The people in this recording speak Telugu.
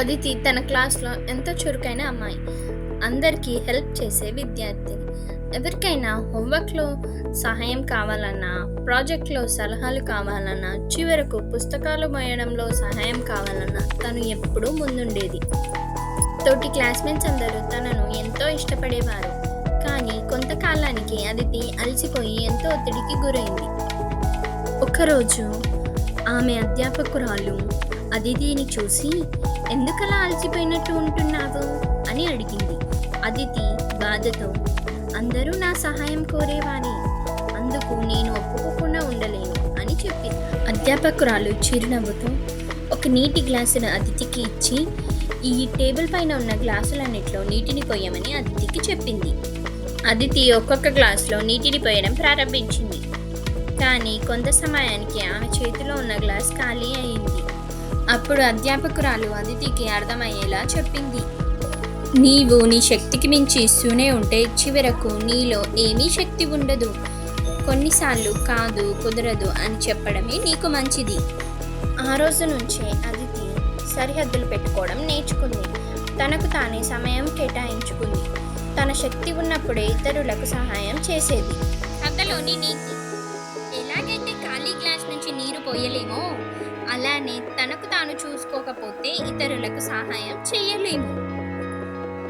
అదితి తన క్లాస్లో ఎంతో చురుకైన అమ్మాయి. అందరికీ హెల్ప్ చేసే విద్యార్థి ఎవరికైనా హోంవర్క్లో సహాయం కావాలన్నా ప్రాజెక్ట్లో సలహాలు కావాలన్నా చివరకు పుస్తకాలు మోయడంలో సహాయం కావాలన్నా తను ఎప్పుడూ ముందుండేది. తోటి క్లాస్మేట్స్ అందరూ తనను ఎంతో ఇష్టపడేవారు. కానీ కొంతకాలానికి అదితి అలసిపోయి ఎంతో ఒత్తిడికి గురైంది. ఒకరోజు ఆమె అధ్యాపకురాలు అదితిని చూసి ఎందుకలా అలసిపోయినట్టు ఉంటున్నావు? అని అడిగింది. అదితి బాధతో అందరూ నా సహాయం కోరేవారే. అందుకు నేను ఒప్పుకోకుండా ఉండలేను అని చెప్పింది. అధ్యాపకురాలు చిరునవ్వుతో ఒక నీటి గ్లాసును అతిథికి ఇచ్చి ఈ టేబుల్ పైన ఉన్న గ్లాసులన్నిట్లో నీటిని పోయమని అతిథికి చెప్పింది. అదితి ఒక్కొక్క గ్లాసులో నీటిని పోయడం ప్రారంభించింది. కానీ కొంత సమయానికి ఆమె చేతిలో ఉన్న గ్లాస్ ఖాళీ అయింది. అప్పుడు అధ్యాపకురాలు అదితికి అర్థమయ్యేలా చెప్పింది. నీవు నీ శక్తికి మించి ఇస్తూనే ఉంటే చివరకు నీలో ఏమీ శక్తి ఉండదు. కొన్నిసార్లు కాదు కుదరదు అని చెప్పడమే నీకు మంచిది. ఆ రోజు నుంచే అదితి సరిహద్దులు పెట్టుకోవడం నేర్చుకుంది. తనకు తానే సమయం కేటాయించుకుంది. తన శక్తి ఉన్నప్పుడే ఇతరులకు సహాయం చేసేది. కథలోని నీతి ఎలాగైతే ఖాళీ గ్లాస్ నుంచి నీరు పోయలేమో అలానే తనకు తాను చూసుకోకపోతే ఇతరులకు సహాయం చేయలేము.